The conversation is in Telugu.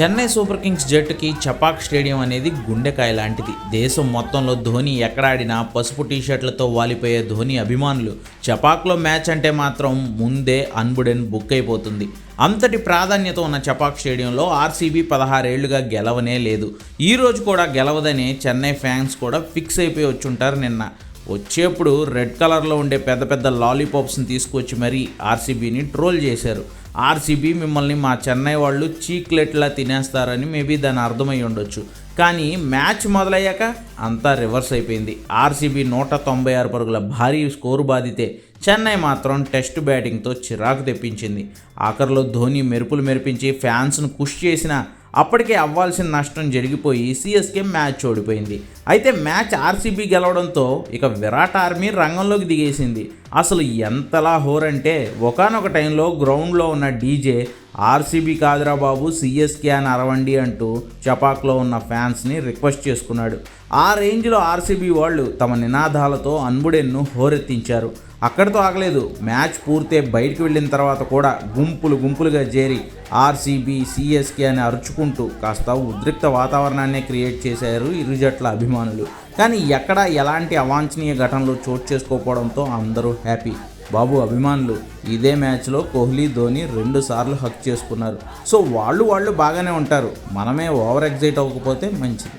చెన్నై సూపర్ కింగ్స్ జట్టుకి చపాక్ స్టేడియం అనేది గుండెకాయ లాంటిది. దేశం మొత్తంలో ధోని ఎక్కడాడినా పసుపు టీషర్ట్లతో వాలిపోయే ధోని అభిమానులు. చపాక్లో మ్యాచ్ అంటే మాత్రం ముందే అన్బుడెన్ బుక్ అయిపోతుంది. అంతటి ప్రాధాన్యత ఉన్న చపాక్ స్టేడియంలో ఆర్సీబీ పదహారేళ్ళుగా గెలవనే లేదు. ఈరోజు కూడా గెలవదని చెన్నై ఫ్యాన్స్ కూడా ఫిక్స్ అయిపోయి వచ్చుంటారు నిన్న. వచ్చేప్పుడు రెడ్ కలర్లో ఉండే పెద్ద పెద్ద లాలీపాప్స్ని తీసుకొచ్చి మరీ ఆర్సీబీని ట్రోల్ చేశారు. ఆర్సీబీ మిమ్మల్ని మా చెన్నై వాళ్ళు చీక్లెట్లా తినేస్తారని మేబీ దాని అర్థమై ఉండొచ్చు. కానీ మ్యాచ్ మొదలయ్యాక అంతా రివర్స్ అయిపోయింది. ఆర్సీబీ నూట తొంభై ఆరు పరుగుల భారీ స్కోరు బాధితే చెన్నై మాత్రం టెస్ట్ బ్యాటింగ్తో చిరాకు తెప్పించింది. ఆఖరిలో ధోని మెరుపులు మెరిపించి ఫ్యాన్స్ను కుష్ చేసిన అప్పటికే అవ్వాల్సిన నష్టం జరిగిపోయి సిఎస్కే మ్యాచ్ ఓడిపోయింది. అయితే మ్యాచ్ ఆర్సీబీ గెలవడంతో ఇక విరాట్ ఆర్మీ రంగంలోకి దిగేసింది. అసలు ఎంతలా హోరంటే ఒకనొక టైంలో గ్రౌండ్లో ఉన్న డీజే ఆర్సీబీ కాదురా బాబు సిఎస్కే అని అరవండి అంటూ చపాక్లో ఉన్న ఫ్యాన్స్ని రిక్వెస్ట్ చేసుకున్నాడు. ఆ రేంజ్లో ఆర్సీబీ వాళ్ళు తమ నినాదాలతో అన్బుడెన్ను హోరెత్తించారు. అక్కడితో ఆగలేదు. మ్యాచ్ పూర్తే బయటికి వెళ్ళిన తర్వాత కూడా గుంపులు గుంపులుగా చేరి ఆర్సీబీ సిఎస్కే అని అరుచుకుంటూ కాస్త ఉద్రిక్త వాతావరణాన్ని క్రియేట్ చేశారు ఇరు జట్ల అభిమానులు. కానీ ఎక్కడా ఎలాంటి అవాంఛనీయ ఘటనలు చోటు చేసుకోకపోవడంతో అందరూ హ్యాపీ. బాబు అభిమానులు ఇదే మ్యాచ్లో కోహ్లీ ధోని రెండు సార్లు హక్ చేసుకున్నారు. సో వాళ్ళు వాళ్ళు బాగానే ఉంటారు. మనమే ఓవర్ ఎగ్జైట్ అవ్వకపోతే మంచిది.